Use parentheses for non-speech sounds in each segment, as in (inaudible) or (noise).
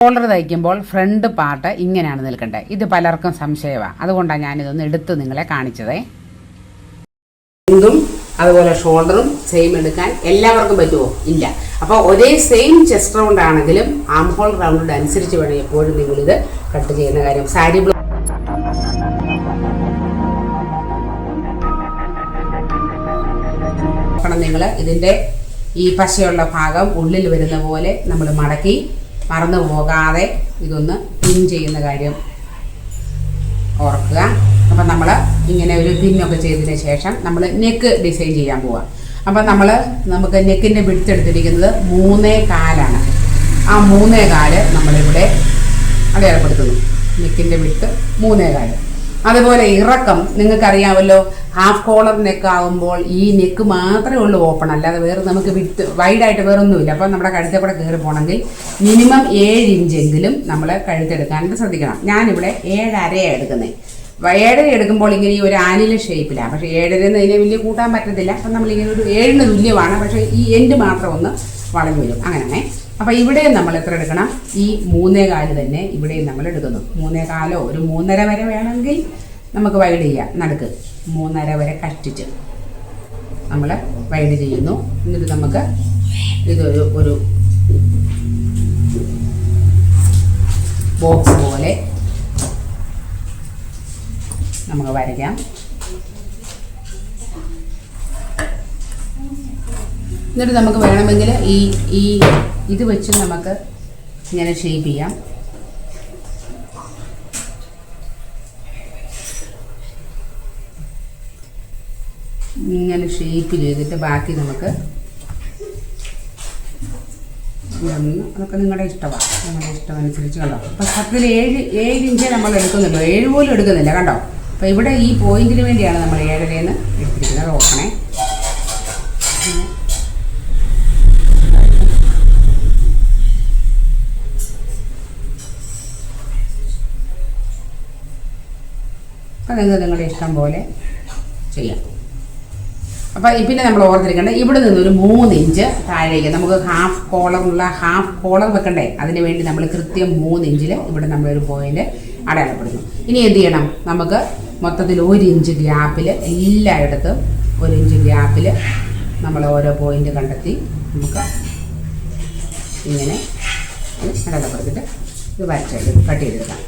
Shoulder തയ്ക്കുമ്പോൾ front part ഇങ്ങനെയാണ് നിൽക്കേണ്ടത് ഇത് പലർക്കും സംശയമാണ് അതുകൊണ്ടാണ് ഞാനിതൊന്ന് എടുത്ത് നിങ്ങളെ കാണിച്ചതേ ും. അതുപോലെ ഷോൾഡറും സെയിം എടുക്കാൻ എല്ലാവർക്കും പറ്റുമോ? ഇല്ല. അപ്പോൾ ഒരേ സെയിം ചെസ്റ്റ് റൗണ്ട് ആണെങ്കിലും ആം ഹോൾ റൗണ്ട് അനുസരിച്ച് വേണം എപ്പോഴും നിങ്ങളിത് കട്ട് ചെയ്യുന്ന കാര്യം. സാരി നിങ്ങൾ ഇതിന്റെ ഈ പശയുള്ള ഭാഗം ഉള്ളിൽ വരുന്ന പോലെ നമ്മൾ മടക്കി മറന്നു പോകാതെ ഇതൊന്ന് പിൻ ചെയ്യുന്ന കാര്യം ഓർക്കുക. അപ്പം നമ്മൾ ഇങ്ങനെ ഒരു പിന്നൊക്കെ ചെയ്തതിന് ശേഷം നമ്മൾ നെക്ക് ഡിസൈൻ ചെയ്യാൻ പോവാം. അപ്പം നമ്മൾ നമുക്ക് നെക്കിന്റെ എടുത്തിരിക്കുന്നത് മൂന്നേ കാലാണ്. ആ മൂന്നേ കാൽ നമ്മളിവിടെ അടയാളപ്പെടുത്തുന്നു. നെക്കിന്റെ വിട്ട് മൂന്നേ കാൽ. അതുപോലെ ഇറക്കം നിങ്ങൾക്കറിയാമല്ലോ ഹാഫ് കോളർ നെക്ക് ആകുമ്പോൾ ഈ നെക്ക് മാത്രമേ ഉള്ളൂ ഓപ്പൺ അല്ലാതെ വേറെ നമുക്ക് വിട്ട് വൈഡായിട്ട് വേറെ ഒന്നുമില്ല അപ്പം നമ്മുടെ കഴുത്തപ്പടെ കയറി പോകണമെങ്കിൽ മിനിമം ഏഴ് ഇഞ്ചെങ്കിലും നമ്മൾ കഴുത്തെടുക്കാനായിട്ട് ശ്രദ്ധിക്കണം. ഞാനിവിടെ ഏഴരയാണ് എടുക്കുന്നത് ഏഴര എടുക്കുമ്പോൾ ഇങ്ങനെ ഈ ഒരു ആനില ഷേപ്പിലാണ് പക്ഷേ ഏഴര എന്ന് അതിനെ വലിയ കൂട്ടാൻ പറ്റത്തില്ല. അപ്പം നമ്മളിങ്ങനെ ഒരു ഏഴിന് തുല്യമാണ്. പക്ഷേ ഈ എൻഡ് മാത്രം ഒന്ന് വളഞ്ഞു വരും. അങ്ങനെ അപ്പോൾ ഇവിടെയും നമ്മൾ എത്ര എടുക്കണം? ഈ മൂന്നേ കാൽ തന്നെ ഇവിടെയും നമ്മൾ എടുക്കുന്നു. മൂന്നേ കാലോ ഒരു മൂന്നര വരെ വേണമെങ്കിൽ നമുക്ക് വൈഡ് ചെയ്യാം. നടുക്ക്. മൂന്നര വരെ കഷ്ടിച്ച്. നമ്മൾ വൈഡ് ചെയ്യുന്നു. എന്നിട്ട് നമുക്ക് ഇതൊരു ഒരു ബോക്സ് പോലെ നമുക്ക് വരയ്ക്കാം. എന്നിട്ട് നമുക്ക് വേണമെങ്കിൽ ഈ ഈ ഇത് വെച്ച് നമുക്ക് ഇങ്ങനെ ഷേപ്പ് ചെയ്യാം. ഇങ്ങനെ ഷേപ്പ് ചെയ്തിട്ട് ബാക്കി നമുക്ക് അതൊക്കെ നിങ്ങളുടെ ഇഷ്ടമാണ്. നിങ്ങളുടെ ഇഷ്ടം അനുസരിച്ച് കണ്ടോ. അപ്പം സത്യത്തിൽ ഏഴ് ഏഴ് ഇഞ്ച് നമ്മൾ എടുക്കുന്നുള്ളൂ ഏഴ് പോലും എടുക്കുന്നില്ല കണ്ടോ? അപ്പോൾ ഇവിടെ ഈ പോയിന്റിന് വേണ്ടിയാണ് നമ്മൾ ഏഴരയെന്ന് എടുത്തിരിക്കുന്നത്. ഓക്കണേ അപ്പം നിങ്ങൾക്ക് നിങ്ങളുടെ ഇഷ്ടം പോലെ ചെയ്യാം. അപ്പോൾ പിന്നെ നമ്മൾ ഓർത്തിരിക്കേണ്ടത് ഇവിടെ ഒരു മൂന്ന് ഇഞ്ച് താഴേക്ക്. നമുക്ക് ഹാഫ് കോളറുള്ള ഹാഫ് കോളർ വെക്കണ്ടേ? അതിന് വേണ്ടി നമ്മൾ കൃത്യം മൂന്ന് ഇഞ്ചിൽ ഇവിടെ നമ്മളൊരു പോയിന്റ് അടയാളപ്പെടുന്നു ഇനി എന്ത് ചെയ്യണം? നമുക്ക് മൊത്തത്തിൽ ഒരു ഇഞ്ച് ഗ്യാപ്പിൽ എല്ലായിടത്തും ഒരു ഇഞ്ച് ഗ്യാപ്പിൽ നമ്മൾ ഓരോ പോയിന്റ് കണ്ടെത്തി നമുക്ക് ഇങ്ങനെ അടയാളപ്പെടുത്തിട്ട് ഇത് വരച്ചെടുക്കും. കട്ട് ചെയ്തെടുക്കാം.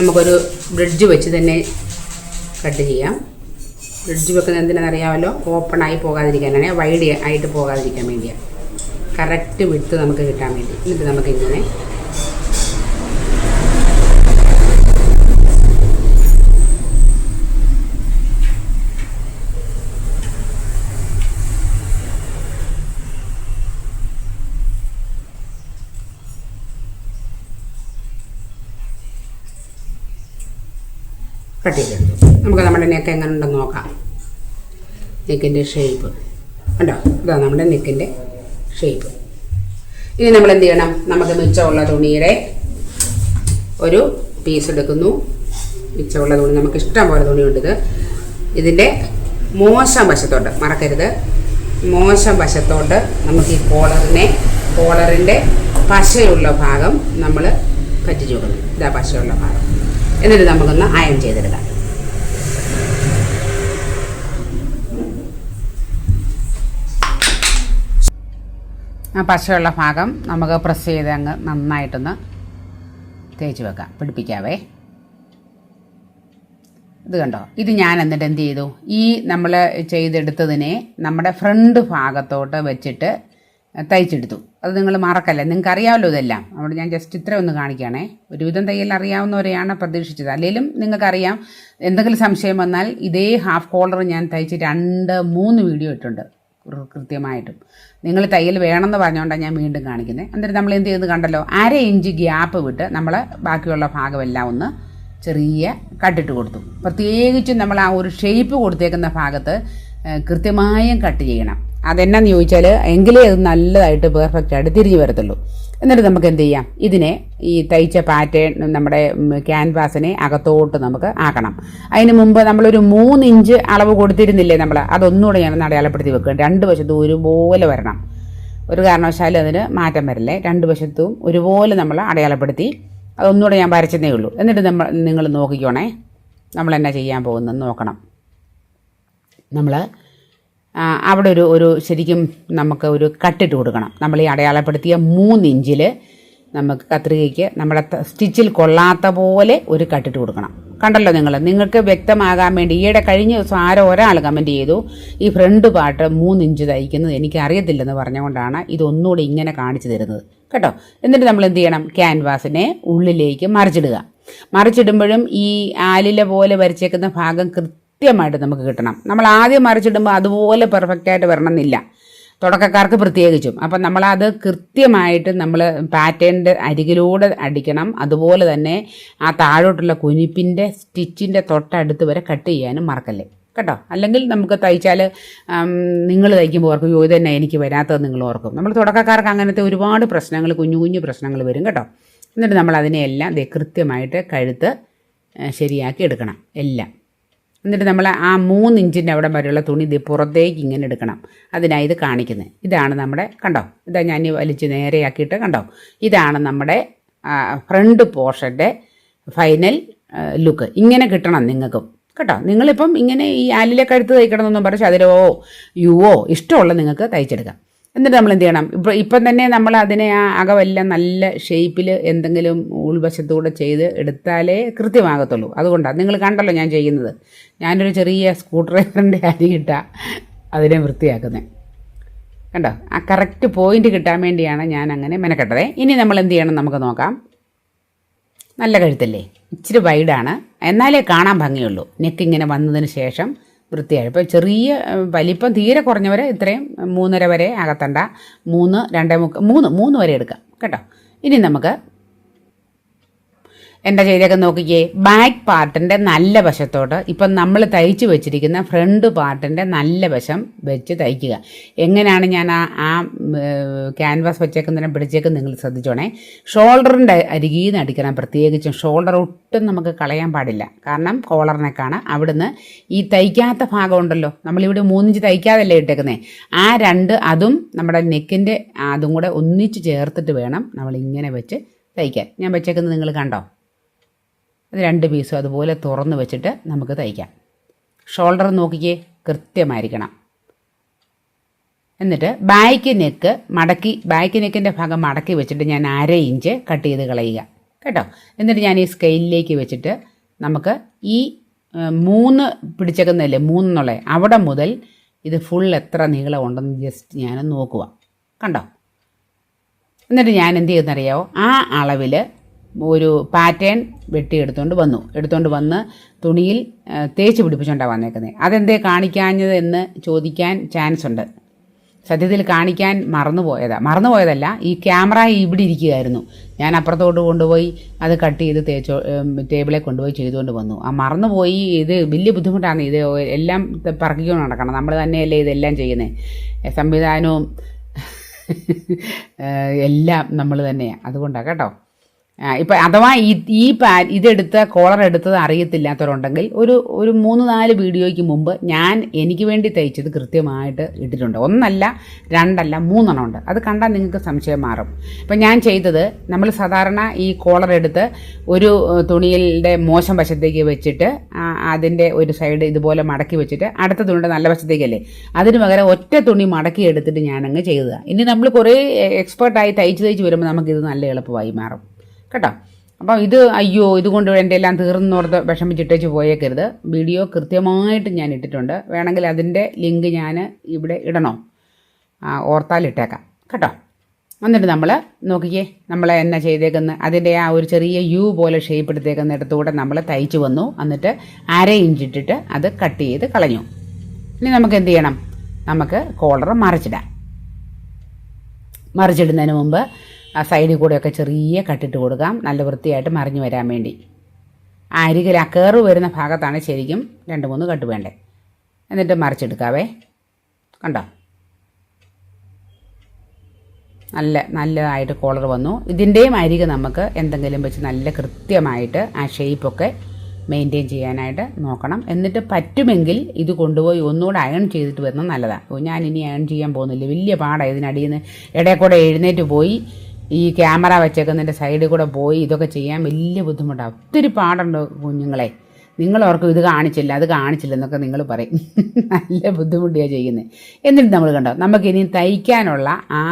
നമുക്കൊരു ബ്രിഡ്ജ് വെച്ച് തന്നെ കട്ട് ചെയ്യാം. ബ്രിഡ്ജ് വെക്കുന്നത് എന്തിനാണെന്നറിയാമല്ലോ? ഓപ്പണായി പോകാതിരിക്കാനാണ് വൈഡ് ആയിട്ട് പോകാതിരിക്കാൻ വേണ്ടിയാണ് കറക്റ്റ് വിട്ട് നമുക്ക് കിട്ടാൻ വേണ്ടി. എന്നിട്ട് നമുക്കിങ്ങനെ കട്ട് ചെയ്തെടുത്തു നമുക്ക് നമ്മുടെ നെക്ക് എങ്ങനെ ഉണ്ടെന്ന് നോക്കാം. നെക്കിന്റെ ഷേപ്പ് കണ്ടോ? ഇതാ നമ്മുടെ നെക്കിന്റെ ഷേപ്പ് ഇനി നമ്മൾ എന്ത് ചെയ്യണം? നമുക്ക് മിച്ചമുള്ള തുണിയുടെ ഒരു പീസ് എടുക്കുന്നു. മിച്ചമുള്ള തുണി നമുക്ക് ഇഷ്ടം പോലെ തുണിയുണ്ട് ഇത്. ഇതിന്റെ മോശം വശത്തോട്ട് മറക്കരുത്. മോശം വശത്തോട്ട് നമുക്ക് ഈ കോളറിനെ കോളറിന്റെ പശയുള്ള ഭാഗം നമ്മൾ പറ്റിച്ചു കൊടുക്കും ഇതാ പശയുള്ള ഭാഗം. എന്നിട്ട് നമുക്കൊന്ന് അയൺ ചെയ്തെടുക്കാം. ആ പശയുള്ള ഭാഗം നമുക്ക് പ്രസ് ചെയ്ത് അങ്ങ് നന്നായിട്ടൊന്ന് തേച്ച് വെക്കാം. പിടിപ്പിക്കാവേ. ഇത് കണ്ടോ? ഇത് ഞാൻ എന്നിട്ട് എന്ത് ചെയ്തു? ഈ നമ്മൾ ചെയ്തെടുത്തതിനെ നമ്മുടെ ഫ്രണ്ട് ഭാഗത്തോട്ട് വെച്ചിട്ട് തയ്ച്ചെടുത്തു. അത് നിങ്ങൾ മറക്കല്ല? നിങ്ങൾക്ക് അറിയാമല്ലോ ഇതെല്ലാം. അതുകൊണ്ട് ഞാൻ ജസ്റ്റ് ഇത്ര ഒന്ന് കാണിക്കുകയാണേ. ഒരുവിധം തയ്യൽ അറിയാവുന്നവരെയാണ് പ്രതീക്ഷിച്ചത്. അല്ലെങ്കിലും നിങ്ങൾക്കറിയാം എന്തെങ്കിലും സംശയം വന്നാൽ ഇതേ ഹാഫ് കോളർ ഞാൻ തയ്ച്ച് രണ്ട് മൂന്ന് വീഡിയോ ഇട്ടുണ്ട്. കൃത്യമായിട്ടും. നിങ്ങൾ തയ്യൽ വേണമെന്ന് പറഞ്ഞുകൊണ്ടാണ് ഞാൻ വീണ്ടും കാണിക്കുന്നത്. എന്നിട്ട് നമ്മൾ എന്ത് ചെയ്യുന്നത് കണ്ടല്ലോ? അര ഇഞ്ച് ഗ്യാപ്പ് വിട്ട് നമ്മൾ ബാക്കിയുള്ള ഭാഗമെല്ലാം ഒന്ന് ചെറിയ കട്ടിട്ട് കൊടുത്തു. പ്രത്യേകിച്ചും നമ്മൾ ആ ഒരു ഷേപ്പ് കൊടുത്തേക്കുന്ന ഭാഗത്ത് കൃത്യമായും കട്ട് ചെയ്യണം. അതെന്നാന്ന് ചോദിച്ചാൽ എങ്കിലേ അത് നല്ലതായിട്ട് പെർഫെക്റ്റ് ആയിട്ട് തിരിഞ്ഞു വരത്തുള്ളൂ. എന്നിട്ട് നമുക്ക് എന്ത് ചെയ്യാം? ഇതിനെ ഈ തയ്ച്ച പാറ്റേൺ നമ്മുടെ ക്യാൻവാസിനെ അകത്തോട്ട് നമുക്ക് ആക്കണം. അതിന് മുമ്പ് നമ്മളൊരു മൂന്ന് ഇഞ്ച് അളവ് കൊടുത്തിരുന്നില്ലേ നമ്മൾ അതൊന്നുകൂടെ ഞാൻ അടയാളപ്പെടുത്തി വെക്കുക രണ്ട് വശത്തും ഒരുപോലെ വരണം. ഒരു കാരണവശാലും അതിന് മാറ്റം വരില്ലേ? രണ്ട് വശത്തും ഒരുപോലെ നമ്മൾ അടയാളപ്പെടുത്തി അതൊന്നുകൂടെ ഞാൻ വരച്ചതേ ഉള്ളൂ. എന്നിട്ട് നമ്മൾ നിങ്ങൾ നോക്കിക്കോണേ. നമ്മൾ എന്നാ ചെയ്യാൻ പോകുന്നത് നോക്കണം. നമ്മൾ അവിടെ ഒരു ഒരു ശരിക്കും നമുക്ക് ഒരു കട്ടിട്ട് കൊടുക്കണം. നമ്മൾ ഈ അടയാളപ്പെടുത്തിയ മൂന്ന് ഇഞ്ചിൽ നമുക്ക് കത്രികയ്ക്ക് നമ്മുടെ സ്റ്റിച്ചിൽ കൊള്ളാത്ത പോലെ ഒരു കട്ടിട്ട് കൊടുക്കണം. കണ്ടല്ലോ നിങ്ങൾ നിങ്ങൾക്ക് വ്യക്തമാകാൻ വേണ്ടി ഈയിടെ കഴിഞ്ഞ ദിവസം ആരോ ഒരാൾ കമന്റ് ചെയ്തു ഈ ഫ്രണ്ട് പാട്ട് മൂന്ന് ഇഞ്ച് തയ്ക്കുന്നത് എനിക്ക് അറിയത്തില്ലെന്ന് പറഞ്ഞുകൊണ്ടാണ് ഇതൊന്നുകൂടി ഇങ്ങനെ കാണിച്ചു തരുന്നത്. കേട്ടോ? എന്നിട്ട് നമ്മൾ എന്ത് ചെയ്യണം? ക്യാൻവാസിനെ ഉള്ളിലേക്ക് മറിച്ചിടുക. മറിച്ചിടുമ്പോഴും ഈ ആലില പോലെ വരച്ചേക്കുന്ന ഭാഗം കൃത്യമായിട്ട് നമുക്ക് കിട്ടണം. നമ്മൾ ആദ്യം മറിച്ചിടുമ്പോൾ അതുപോലെ പെർഫെക്റ്റ് ആയിട്ട് വരണം വരണമെന്നില്ല. തുടക്കക്കാർക്ക് പ്രത്യേകിച്ചും. അപ്പം നമ്മളത് കൃത്യമായിട്ട് നമ്മൾ പാറ്റേണിന്റെ അരികിലൂടെ അടിക്കണം. അതുപോലെ തന്നെ ആ താഴോട്ടുള്ള കുനിപ്പിന്റെ സ്റ്റിച്ചിന്റെ തൊട്ടടുത്ത് വരെ കട്ട് ചെയ്യാനും മറക്കല്ലേ? കേട്ടോ? അല്ലെങ്കിൽ നമുക്ക് തയ്ച്ചാൽ നിങ്ങൾ തയ്ക്കുമ്പോൾ ഓർക്കും യോ തന്നെ എനിക്ക് വരാത്തത് നിങ്ങൾ ഓർക്കും. നമ്മൾ തുടക്കക്കാർക്ക് അങ്ങനത്തെ ഒരുപാട് പ്രശ്നങ്ങൾ കുഞ്ഞു കുഞ്ഞു പ്രശ്നങ്ങൾ വരും കേട്ടോ. എന്നിട്ട് നമ്മൾ അതിനെയെല്ലാം കൃത്യമായിട്ട് കഴുത്ത് ശരിയാക്കി എടുക്കണം. എല്ലാം. എന്നിട്ട് നമ്മൾ ആ മൂന്ന് ഇഞ്ചിന്റെ അവിടെ വരെയുള്ള തുണി ഇത് പുറത്തേക്ക് ഇങ്ങനെ എടുക്കണം. അതിനായി ഇത് കാണിക്കുന്നത് ഇതാണ് നമ്മുടെ കണ്ടോ? ഇതാ ഞാൻ വലിച്ച് നേരെയാക്കിയിട്ട് കണ്ടോ? ഇതാണ് നമ്മുടെ ഫ്രണ്ട് പോർഷന്റെ ഫൈനൽ ലുക്ക്. ഇങ്ങനെ കിട്ടണം നിങ്ങൾക്കും. കേട്ടോ? നിങ്ങളിപ്പം ഇങ്ങനെ ഈ ആലിലെ കഴുത്ത് തയ്ക്കണമെന്നൊന്നും പറഞ്ഞ് ചതുരവോ യുവോ ഇഷ്ടമുള്ള നിങ്ങൾക്ക് തയ്ച്ചെടുക്കാം. എന്നിട്ട് നമ്മൾ എന്ത് ചെയ്യണം? ഇപ്പം ഇപ്പം തന്നെ നമ്മൾ അതിനെ ആ അകമെല്ലാം നല്ല ഷേപ്പിൽ എന്തെങ്കിലും ഉൾവശത്തൂടെ ചെയ്ത് എടുത്താലേ കൃത്യമാകത്തുള്ളൂ. അതുകൊണ്ടാണ്. നിങ്ങൾ കണ്ടല്ലോ ഞാൻ ചെയ്യുന്നത്. ഞാനൊരു ചെറിയ സ്ക്രൂ ഡ്രൈവറിന്റെ അരി കിട്ടാ അതിനെ വൃത്തിയാക്കുന്നത് കണ്ടോ? ആ കറക്റ്റ് പോയിന്റ് കിട്ടാൻ വേണ്ടിയാണ് ഞാൻ അങ്ങനെ മെനക്കെട്ടത്. ഇനി നമ്മൾ എന്ത് ചെയ്യണം നമുക്ക് നോക്കാം. നല്ല കഴുത്തല്ലേ? ഇച്ചിരി വൈഡാണ് എന്നാലേ കാണാൻ ഭംഗിയുള്ളൂ. നെക്ക് ഇങ്ങനെ വന്നതിന് ശേഷം വൃത്തിയായി. ഇപ്പോൾ ചെറിയ വലിപ്പം തീരെ കുറഞ്ഞവരെ ഇത്രയും മൂന്നര വരെ അകത്തണ്ട മൂന്ന് രണ്ടേ മുക്ക മൂന്ന് മൂന്ന് വരെ എടുക്കാം. കേട്ടോ? ഇനി നമുക്ക് എന്താ ചെയ്തേക്കെ നോക്കിക്കേ. ബാക്ക് പാർട്ടിന്റെ നല്ല വശത്തോട്ട് ഇപ്പം നമ്മൾ തയ്ച്ച് വെച്ചിരിക്കുന്ന ഫ്രണ്ട് പാർട്ടിന്റെ നല്ല വശം വെച്ച് തയ്ക്കുക. എങ്ങനെയാണ് ഞാൻ ആ ആ ക്യാൻവാസ് വെച്ചേക്കുന്നതിനെ പിടിച്ചേക്കും നിങ്ങൾ ശ്രദ്ധിച്ചോണേ. ഷോൾഡറിന്റെ അരികിൽ നിന്ന് അടിക്കണം പ്രത്യേകിച്ചും. ഷോൾഡർ ഒട്ടും നമുക്ക് കളയാൻ പാടില്ല. കാരണം കോളർ നെക്കാണ് അവിടുന്ന് ഈ തയ്ക്കാത്ത ഭാഗം ഉണ്ടല്ലോ. നമ്മളിവിടെ മൂന്നിഞ്ച് തയ്ക്കാതല്ലേ ഇട്ടേക്കുന്നേ. ആ രണ്ട് അതും നമ്മുടെ നെക്കിന്റെ അതും കൂടെ ഒന്നിച്ച് ചേർത്തിട്ട് വേണം നമ്മൾ ഇങ്ങനെ വെച്ച് തയ്ക്കാൻ. ഞാൻ വെച്ചേക്കുന്നത് നിങ്ങൾ കണ്ടോ? അത് രണ്ട് പീസും അതുപോലെ തുറന്ന് വെച്ചിട്ട് നമുക്ക് തയ്ക്കാം. ഷോൾഡർ നോക്കിക്കേ കൃത്യമായിരിക്കണം. എന്നിട്ട് ബാക്ക് നെക്ക് മടക്കി ബാക്ക് നെക്കിന്റെ ഭാഗം മടക്കി വെച്ചിട്ട് ഞാൻ അര ഇഞ്ച് കട്ട് ചെയ്ത് കളയുക. കേട്ടോ? എന്നിട്ട് ഞാൻ ഈ സ്കെയിലിലേക്ക് വെച്ചിട്ട് നമുക്ക് ഈ മൂന്ന് പിടിച്ചേക്കുന്നതല്ലേ മൂന്നുള്ള അവിടെ മുതൽ ഇത് ഫുൾ എത്ര നീളം ഉണ്ടെന്ന് ജസ്റ്റ് ഞാൻ നോക്കുക കണ്ടോ? എന്നിട്ട് ഞാൻ എന്ത് ചെയ്യുന്നറിയാവോ? ആ അളവിൽ ഒരു പാറ്റേൺ വെട്ടി എടുത്തുകൊണ്ട് വന്നു. എടുത്തുകൊണ്ട് വന്ന് തുണിയിൽ തേച്ച് പിടിപ്പിച്ചുകൊണ്ടാണ് വന്നേക്കുന്നത് അതെന്തേ കാണിക്കാഞ്ഞത് എന്ന് ചോദിക്കാൻ ചാൻസ് ഉണ്ട്. സത്യത്തിൽ കാണിക്കാൻ മറന്നുപോയതാ. മറന്നുപോയതല്ല ഈ ക്യാമറ ഇവിടെ ഇരിക്കുകയായിരുന്നു. ഞാൻ അപ്പുറത്തോട്ട് കൊണ്ടുപോയി അത് കട്ട് ചെയ്ത് തേച്ചോ ടേബിളെ കൊണ്ടുപോയി ചെയ്തുകൊണ്ട് വന്നു. ആ മറന്നുപോയി ഇത് വലിയ ബുദ്ധിമുട്ടാണ്. ഇത് എല്ലാം പറക്കിക്കൊണ്ട് നടക്കണം. നമ്മൾ തന്നെയല്ലേ ഇതെല്ലാം ചെയ്യുന്നത് സംവിധാനവും (laughs) എല്ലാം നമ്മൾ തന്നെയാണ് അതുകൊണ്ടാണ് കേട്ടോ. ഇപ്പം അഥവാ ഈ ഈ പാ ഇതെടുത്ത കോളർ എടുത്തത് അറിയത്തില്ലാത്തവരുണ്ടെങ്കിൽ ഒരു ഒരു മൂന്ന് നാല് വീഡിയോയ്ക്ക് മുമ്പ് ഞാൻ എനിക്ക് വേണ്ടി തയ്ച്ചത് കൃത്യമായിട്ട് ഇട്ടിട്ടുണ്ട്. ഒന്നല്ല രണ്ടല്ല മൂന്നെണ്ണം ഉണ്ട്. അത് കണ്ടാൽ നിങ്ങൾക്ക് സംശയം മാറും. ഇപ്പം ഞാൻ ചെയ്തത് നമ്മൾ സാധാരണ ഈ കോളർ എടുത്ത് ഒരു തുണിയിലെ മോശം വശത്തേക്ക് വെച്ചിട്ട് അതിന്റെ ഒരു സൈഡ് ഇതുപോലെ മടക്കി വെച്ചിട്ട് അടുത്ത തുണിയുടെ നല്ല വശത്തേക്കല്ലേ? അതിന് പകരം ഒറ്റ തുണി മടക്കി എടുത്തിട്ട് ഞാനങ്ങ് ചെയ്തതാണ് ഇനി നമ്മൾ കുറേ എക്സ്പേർട്ടായി തയ്ച്ച് തയ്ച്ച് വരുമ്പോൾ നമുക്കിത് നല്ല എളുപ്പമായി മാറും. കേട്ടോ. അപ്പോൾ ഇത് അയ്യോ ഇതുകൊണ്ട് എന്റെ എല്ലാം തീർന്നോർത്ത് വിഷമിച്ചിട്ടേച്ച് പോയേക്കരുത്. വീഡിയോ കൃത്യമായിട്ട് ഞാൻ ഇട്ടിട്ടുണ്ട്. വേണമെങ്കിൽ അതിന്റെ ലിങ്ക് ഞാൻ ഇവിടെ ഇടണോ? ഇട്ടേക്കാം കേട്ടോ. എന്നിട്ട് നമ്മൾ നോക്കിക്കേ നമ്മൾ എന്നാ ചെയ്തേക്കുന്ന? അതിന്റെ ആ ഒരു ചെറിയ യു പോലെ ഷേപ്പ് എടുത്തേക്കുന്ന ഇടത്തൂടെ നമ്മൾ തയ്ച്ച് വന്നു. എന്നിട്ട് അര ഇഞ്ച് ഇട്ടിട്ട് അത് കട്ട് ചെയ്ത് കളഞ്ഞു. ഇനി നമുക്ക് എന്ത് ചെയ്യണം? നമുക്ക് കോളർ മറിച്ചിടാം. മറിച്ചിടുന്നതിന് മുമ്പ് ആ സൈഡിൽ കൂടെയൊക്കെ ചെറിയ കട്ടിട്ട് കൊടുക്കാം. നല്ല വൃത്തിയായിട്ട് മറിഞ്ഞു വരാൻ വേണ്ടി. ആ അരികിൽ ആ കയറ് വരുന്ന ഭാഗത്താണ് ശരിക്കും രണ്ട് മൂന്ന് കട്ട് വേണ്ടേ. എന്നിട്ട് മറിച്ചെടുക്കാവേ. കണ്ടോ? നല്ല നല്ലതായിട്ട് കോളർ വന്നു. ഇതിന്റെയും അരികെ നമുക്ക് എന്തെങ്കിലും വെച്ച് നല്ല കൃത്യമായിട്ട് ആ ഷേപ്പൊക്കെ മെയിന്റെയിൻ ചെയ്യാനായിട്ട് നോക്കണം. എന്നിട്ട് പറ്റുമെങ്കിൽ ഇത് കൊണ്ടുപോയി ഒന്നുകൂടെ അയൺ ചെയ്തിട്ട് വരുന്നത് നല്ലതാണ് ഞാൻ ഇനി അയൺ ചെയ്യാൻ പോകുന്നില്ല. വലിയ പാടാണ് ഇതിനടിയിൽ നിന്ന്. ഇടയിൽ കൂടെ എഴുന്നേറ്റ് പോയി ഈ ക്യാമറ വെച്ചേക്കുന്നതിന്റെ സൈഡിൽ കൂടെ പോയി ഇതൊക്കെ ചെയ്യാൻ വലിയ ബുദ്ധിമുട്ടാണ് ഒത്തിരി പാടുണ്ട് കുഞ്ഞുങ്ങളെ. നിങ്ങൾ ഓർക്കും ഇത് കാണിച്ചില്ല അത് കാണിച്ചില്ല എന്നൊക്കെ നിങ്ങൾ പറയും. (laughs) നല്ല ബുദ്ധിമുട്ടിയാണ് ചെയ്യുന്നത് എന്നിട്ട് നമ്മൾ കണ്ടോ നമുക്കിനി തയ്ക്കാനുള്ള ആ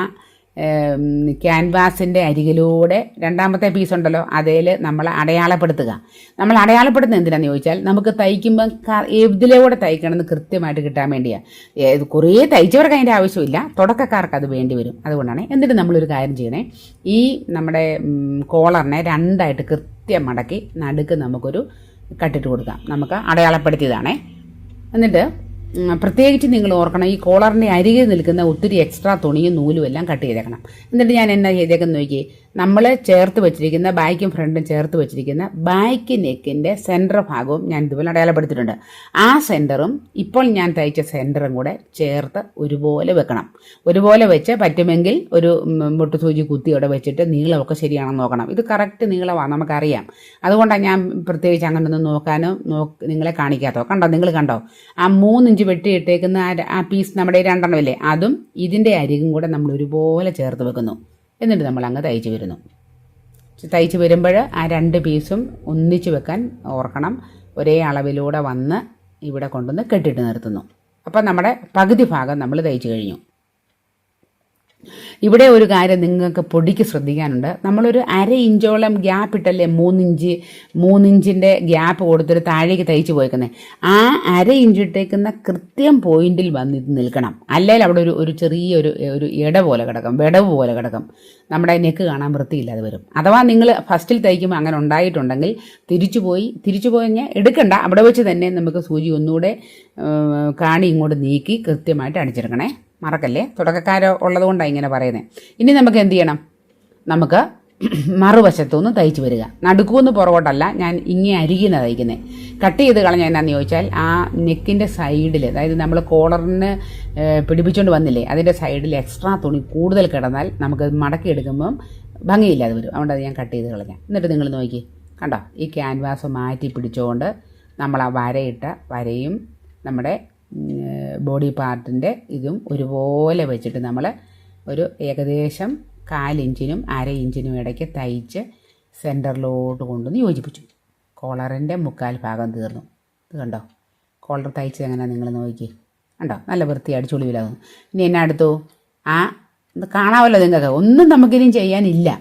ക്യാൻവാസിന്റെ അരികിലൂടെ രണ്ടാമത്തെ പീസ് ഉണ്ടല്ലോ അതിൽ നമ്മൾ അടയാളപ്പെടുത്തുക. നമ്മൾ അടയാളപ്പെടുത്തുന്നത് എന്തിനാന്ന് ചോദിച്ചാൽ നമുക്ക് തയ്ക്കുമ്പം ഇതിലൂടെ തയ്ക്കണമെന്ന് കൃത്യമായിട്ട് കിട്ടാൻ വേണ്ടിയാണ് കുറേ തയ്ച്ചവർക്ക് അതിന്റെ ആവശ്യമില്ല തുടക്കക്കാർക്ക് അത് വേണ്ടി വരും. അതുകൊണ്ടാണ് എന്നിട്ട് നമ്മളൊരു കാര്യം ചെയ്യണേ. ഈ നമ്മുടെ കോളറിനെ രണ്ടായിട്ട് കൃത്യം മടക്കി നടുക്ക് നമുക്കൊരു കട്ടിട്ട് കൊടുക്കാം. നമുക്ക് അടയാളപ്പെടുത്തിയതാണേ. എന്നിട്ട് പ്രത്യേകിച്ച് നിങ്ങൾ ഓർക്കണം ഈ കോളറിന്റെ അരികെ നിൽക്കുന്ന ഒത്തിരി എക്സ്ട്രാ തുണിയും നൂലും എല്ലാം കട്ട് ചെയ്തേക്കണം. എന്നിട്ട് ഞാൻ എന്നാ ചെയ്തേക്കെന്ന് നോക്കി നമ്മൾ ചേർത്ത് വെച്ചിരിക്കുന്ന ബാക്കും ഫ്രണ്ടും ചേർത്ത് വെച്ചിരിക്കുന്ന ബാക്ക് നെക്കിന്റെ സെന്റർ ഭാഗവും ഞാൻ ഇതുപോലെ അടയാളപ്പെടുത്തിയിട്ടുണ്ട്. ആ സെന്ററും ഇപ്പോൾ ഞാൻ തയ്ച്ച സെന്ററും കൂടെ ചേർത്ത് ഒരുപോലെ വെക്കണം. ഒരുപോലെ വെച്ച് പറ്റുമെങ്കിൽ ഒരു മുട്ടുസൂചി കുത്തി അവിടെ വെച്ചിട്ട് നീളമൊക്കെ ശരിയാണെന്ന് നോക്കണം. ഇത് കറക്റ്റ് നീളമാണ് നമുക്കറിയാം. അതുകൊണ്ടാണ് ഞാൻ പ്രത്യേകിച്ച് അങ്ങനെ ഒന്നും നോക്കാനോ നോ നിങ്ങളെ കാണിക്കാത്തോ കണ്ടോ നിങ്ങൾ കണ്ടോ? ആ മൂന്നിഞ്ച് വെട്ടിയിട്ടേക്കുന്ന ആ പീസ് നമ്മുടെ രണ്ടെണ്ണം ഇല്ലേ? അതും ഇതിന്റെ അരികും കൂടെ നമ്മൾ ഒരുപോലെ ചേർത്ത് വെക്കുന്നു. എന്നിട്ട് നമ്മൾ അങ്ങ് തയ്ച്ച് വരുന്നു. തയ്ച്ച് വരുമ്പോൾ ആ രണ്ട് പീസും ഒന്നിച്ച് വെക്കാൻ ഓർക്കണം. ഒരേ അളവിലൂടെ വന്ന് ഇവിടെ കൊണ്ടുവന്ന് കെട്ടിട്ട് നിർത്തുന്നു. അപ്പം നമ്മുടെ പകുതി ഭാഗം നമ്മൾ തയ്ച്ച് കഴിഞ്ഞു. ഇവിടെ ഒരു കാര്യം നിങ്ങൾക്ക് പൊടിക്ക് ശ്രദ്ധിക്കാനുണ്ട്. നമ്മളൊരു അര ഇഞ്ചോളം ഗ്യാപ്പ് ഇട്ടല്ലേ മൂന്നിഞ്ച് മൂന്നിഞ്ചിന്റെ ഗ്യാപ്പ് കൊടുത്തിട്ട് താഴേക്ക് തയ്ച്ച് പോയിക്കുന്നത് ആ അര ഇഞ്ച് ഇട്ടേക്കുന്ന കൃത്യം പോയിന്റിൽ വന്ന് ഇത് നിൽക്കണം. അല്ലെങ്കിൽ അവിടെ ഒരു ഒരു ചെറിയൊരു ഒരു ഇട പോലെ കിടക്കും വിടവ് പോലെ കിടക്കും. നമ്മുടെ നെക്ക് കാണാൻ വൃത്തിയില്ലാതെ വരും. അഥവാ നിങ്ങൾ ഫസ്റ്റിൽ തയ്ക്കുമ്പോൾ അങ്ങനെ ഉണ്ടായിട്ടുണ്ടെങ്കിൽ തിരിച്ചു പോയി തിരിച്ചു പോയി എടുക്കണ്ട. അവിടെ വെച്ച് തന്നെ നമുക്ക് സൂചി ഒന്നുകൂടെ കാണി ഇങ്ങോട്ട് നീക്കി കൃത്യമായിട്ട് അടിച്ചെടുക്കണേ. മറക്കല്ലേ? തുടക്കക്കാരോ ഉള്ളതുകൊണ്ടാണ് ഇങ്ങനെ പറയുന്നത് ഇനി നമുക്ക് എന്ത് ചെയ്യണം? നമുക്ക് (clears throat) മറുവശത്തുനിന്ന് തയ്ച്ച് വരിക. നടുക്കുമെന്ന് പുറകോട്ടല്ല ഞാൻ ഇങ്ങനെ അരികിന്ന് തയ്ക്കുന്നത് കട്ട് ചെയ്ത് കളഞ്ഞ എന്നാന്ന് ചോദിച്ചാൽ ആ നെക്കിന്റെ സൈഡിൽ അതായത് നമ്മൾ കോളറിന് പിടിപ്പിച്ചുകൊണ്ട് വന്നില്ലേ അതിന്റെ സൈഡിൽ എക്സ്ട്രാ തുണി കൂടുതൽ കിടന്നാൽ നമുക്ക് മടക്കി എടുക്കുമ്പം ഭംഗിയില്ലാതെ വരും. അതുകൊണ്ട് അത് ഞാൻ കട്ട് ചെയ്ത് കളഞ്ഞാൽ എന്നിട്ട് നിങ്ങൾ നോക്കി. കണ്ടോ? ഈ ക്യാൻവാസ് മാറ്റി പിടിച്ചുകൊണ്ട് നമ്മൾ ആ വരയിട്ട വരയും നമ്മുടെ ബോഡി പാർട്ടിന്റെ ഇതും ഒരുപോലെ വെച്ചിട്ട് നമ്മൾ ഒരു ഏകദേശം കാലിഞ്ചിനും അര ഇഞ്ചിനും ഇടയ്ക്ക് തയ്ച്ച് സെന്ററിലോട്ട് കൊണ്ടുവന്ന് യോജിപ്പിച്ചു. കോളറിന്റെ മുക്കാൽ ഭാഗം തീർന്നു. ഇത് കണ്ടോ? കോളർ തയ്ച്ചത് എങ്ങനെയാണ് നിങ്ങൾ നോക്കി കണ്ടോ? നല്ല വൃത്തിയായിട്ട് ചുളിവിലാകുന്നു ഇനി എന്നെ അടുത്തു ആ കാണാമല്ലോ നിങ്ങൾക്ക് ഒന്നും നമുക്കിനി ചെയ്യാനില്ല.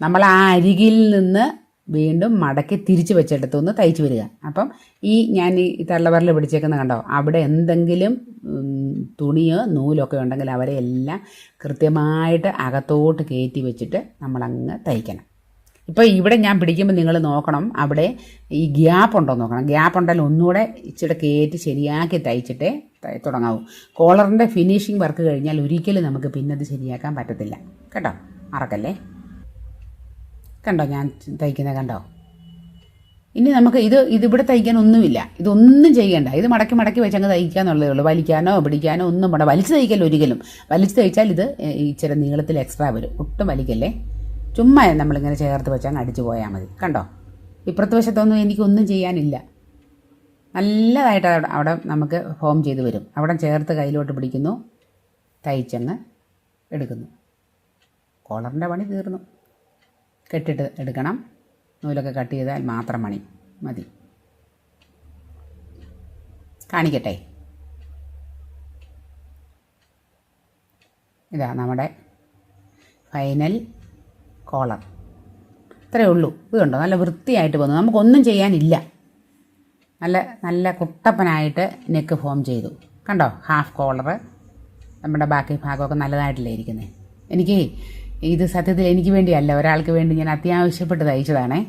നമ്മൾ ആ അരികിൽ നിന്ന് വീണ്ടും മടക്കി തിരിച്ച് വെച്ചെടുത്തുനിന്ന് തയ്ച്ച് വരിക. അപ്പം ഈ ഞാൻ ഈ തള്ളവരൽ പിടിച്ചേക്കുന്ന കണ്ടോ? അവിടെ എന്തെങ്കിലും തുണിയോ നൂലൊക്കെ ഉണ്ടെങ്കിൽ അവരെ എല്ലാം കൃത്യമായിട്ട് അകത്തോട്ട് കയറ്റി വെച്ചിട്ട് നമ്മളങ്ങ് തയ്ക്കണം. ഇപ്പോൾ ഇവിടെ ഞാൻ പിടിക്കുമ്പോൾ നിങ്ങൾ നോക്കണം അവിടെ ഈ ഗ്യാപ്പ് ഉണ്ടോ നോക്കണം. ഗ്യാപ്പ് ഉണ്ടെങ്കിൽ ഒന്നുകൂടെ ഇച്ചിരി കയറ്റി ശരിയാക്കി തയ്ച്ചിട്ടേ തുടങ്ങാവൂ. കോളറിന്റെ ഫിനിഷിംഗ് വർക്ക് കഴിഞ്ഞാൽ ഒരിക്കലും നമുക്ക് പിന്നത് ശരിയാക്കാൻ പറ്റത്തില്ല. കേട്ടോ? മറക്കല്ലേ? കണ്ടോ ഞാൻ തയ്ക്കുന്നത് കണ്ടോ? ഇനി നമുക്ക് ഇത് ഇതിവിടെ തയ്ക്കാൻ ഒന്നുമില്ല. ഇതൊന്നും ചെയ്യണ്ട. ഇത് മടക്കി മടക്കി വെച്ചങ്ങ് തയ്ക്കാന്നുള്ളതേ ഉള്ളൂ. വലിക്കാനോ പിടിക്കാനോ ഒന്നും വേണ്ട. വലിച്ചു തയ്ക്കല്ലോ ഒരിക്കലും. വലിച്ചു തയ്ച്ചാൽ ഇത് ഇച്ചിരി നീളത്തിൽ എക്സ്ട്രാ വരും. ഒട്ടും വലിക്കല്ലേ? ചുമ്മാ നമ്മളിങ്ങനെ ചേർത്ത് വെച്ചാൽ അടിച്ചു പോയാൽ മതി. കണ്ടോ? ഇപ്പുറത്തെ വശത്തൊന്നും എനിക്കൊന്നും ചെയ്യാനില്ല. നല്ലതായിട്ട് അവിടെ നമുക്ക് ഫോം ചെയ്ത് വരും. അവിടെ ചേർത്ത് കയ്യിലോട്ട് പിടിക്കുന്നു. തയ്ച്ചങ്ങ് എടുക്കുന്നു. കോളറിന്റെ പണി തീർന്നു. കെട്ടിട്ട് എടുക്കണം. നൂലൊക്കെ കട്ട് ചെയ്താൽ മാത്രം മണി. മതി. കാണിക്കട്ടെ? ഇതാ നമ്മുടെ ഫൈനൽ കോളർ. ഇത്രയേ ഉള്ളൂ. ഇത് കണ്ടോ നല്ല വൃത്തിയായിട്ട് വന്നു നമുക്കൊന്നും ചെയ്യാനില്ല. നല്ല നല്ല കുട്ടപ്പനായിട്ട് നെക്ക് ഫോം ചെയ്തു. കണ്ടോ? ഹാഫ് കോളർ നമ്മുടെ ബാക്കി ഭാഗമൊക്കെ നല്ലതായിട്ടല്ലേ ഇരിക്കുന്നത് എനിക്ക് ഇത് സത്യത്തിൽ എനിക്ക് വേണ്ടിയല്ല. ഒരാൾക്ക് വേണ്ടി ഞാൻ അത്യാവശ്യപ്പെട്ട് തയ്ച്ചതാണേ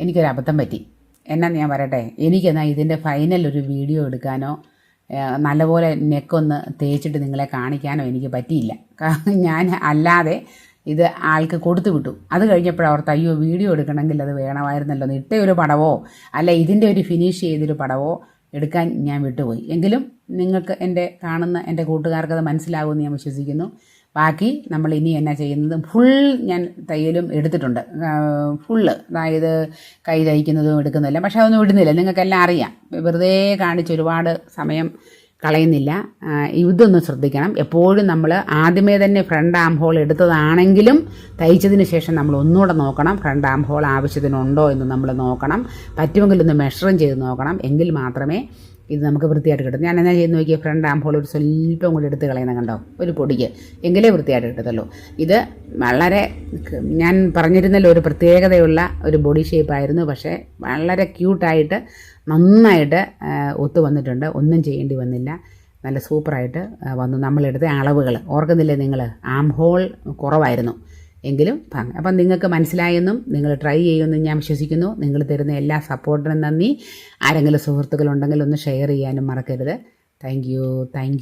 എനിക്കൊരു അബദ്ധം പറ്റി. എന്നാന്ന് ഞാൻ പറയട്ടെ? എനിക്കെന്നാൽ ഇതിന്റെ ഫൈനൽ ഒരു വീഡിയോ എടുക്കാനോ നല്ലപോലെ നെക്കൊന്ന് തേച്ചിട്ട് നിങ്ങളെ കാണിക്കാനോ എനിക്ക് പറ്റിയില്ല. ഞാൻ അല്ലാതെ ഇത് ആൾക്ക് കൊടുത്തു വിട്ടു. അത് കഴിഞ്ഞപ്പോഴാണ് അവർ തയ്യോ വീഡിയോ എടുക്കണമെങ്കിൽ അത് വേണമായിരുന്നല്ലോ. ഇട്ട ഒരു പടവോ? അല്ല ഇതിന്റെ ഒരു ഫിനിഷ് ചെയ്തൊരു പടവോ എടുക്കാൻ ഞാൻ വിട്ടുപോയി. എങ്കിലും നിങ്ങൾക്ക് എന്റെ കാണുന്ന എന്റെ കൂട്ടുകാർക്ക് അത് മനസ്സിലാകുമെന്ന് ഞാൻ വിശ്വസിക്കുന്നു. ബാക്കി നമ്മൾ ഇനി എന്നാ ചെയ്യുന്നത്? ഫുൾ ഞാൻ തയ്യലും എടുത്തിട്ടുണ്ട്. ഫുള്ള് അതായത് കൈ തയ്ക്കുന്നതും എടുക്കുന്നില്ല പക്ഷേ അതൊന്നും ഇടുന്നില്ല. നിങ്ങൾക്കെല്ലാം അറിയാം. വെറുതെ കാണിച്ച് ഒരുപാട് സമയം കളയുന്നില്ല. ഇതൊന്ന് ശ്രദ്ധിക്കണം. എപ്പോഴും നമ്മൾ ആദ്യമേ തന്നെ ഫ്രണ്ട് ആം ഹോൾ എടുത്തതാണെങ്കിലും തയ്ച്ചതിന് ശേഷം നമ്മൾ ഒന്നുകൂടെ നോക്കണം. ഫ്രണ്ട് ആം ഹോൾ ആവശ്യത്തിനുണ്ടോ എന്ന് നമ്മൾ നോക്കണം. പറ്റുമെങ്കിൽ ഒന്ന് മെഷറും ചെയ്ത് നോക്കണം. എങ്കിൽ മാത്രമേ ഇത് നമുക്ക് വൃത്തിയായിട്ട് കിട്ടും. ഞാൻ എന്നാ ചെയ്യുന്ന നോക്കിയാൽ ഫ്രണ്ട് ആം ഹോൾ ഒരു സ്വല്പം കൂടി എടുത്ത് കളയുന്ന കണ്ടോ? ഒരു പൊടിക്ക്. എങ്കിലേ വൃത്തിയായിട്ട് കിട്ടത്തുള്ളൂ. ഇത് വളരെ ഞാൻ പറഞ്ഞിരുന്നല്ലോ ഒരു പ്രത്യേകതയുള്ള ഒരു ബോഡി ഷേപ്പായിരുന്നു പക്ഷേ വളരെ ക്യൂട്ടായിട്ട് നന്നായിട്ട് ഒത്തു വന്നിട്ടുണ്ട്. ഒന്നും ചെയ്യേണ്ടി വന്നില്ല. നല്ല സൂപ്പറായിട്ട് വന്നു. നമ്മളെടുത്ത അളവുകൾ ഓർക്കുന്നില്ലേ നിങ്ങൾ ആം ഹോൾ കുറവായിരുന്നു. എങ്കിലും ഭംഗി അപ്പം നിങ്ങൾക്ക് മനസ്സിലായെന്നും നിങ്ങൾ ട്രൈ ചെയ്യുമെന്നും ഞാൻ വിശ്വസിക്കുന്നു. നിങ്ങൾ തരുന്ന എല്ലാ സപ്പോർട്ടിനും നന്ദി. ആരെങ്കിലും സുഹൃത്തുക്കളുണ്ടെങ്കിൽ ഒന്ന് ഷെയർ ചെയ്യാനും മറക്കരുത്. Thank you thank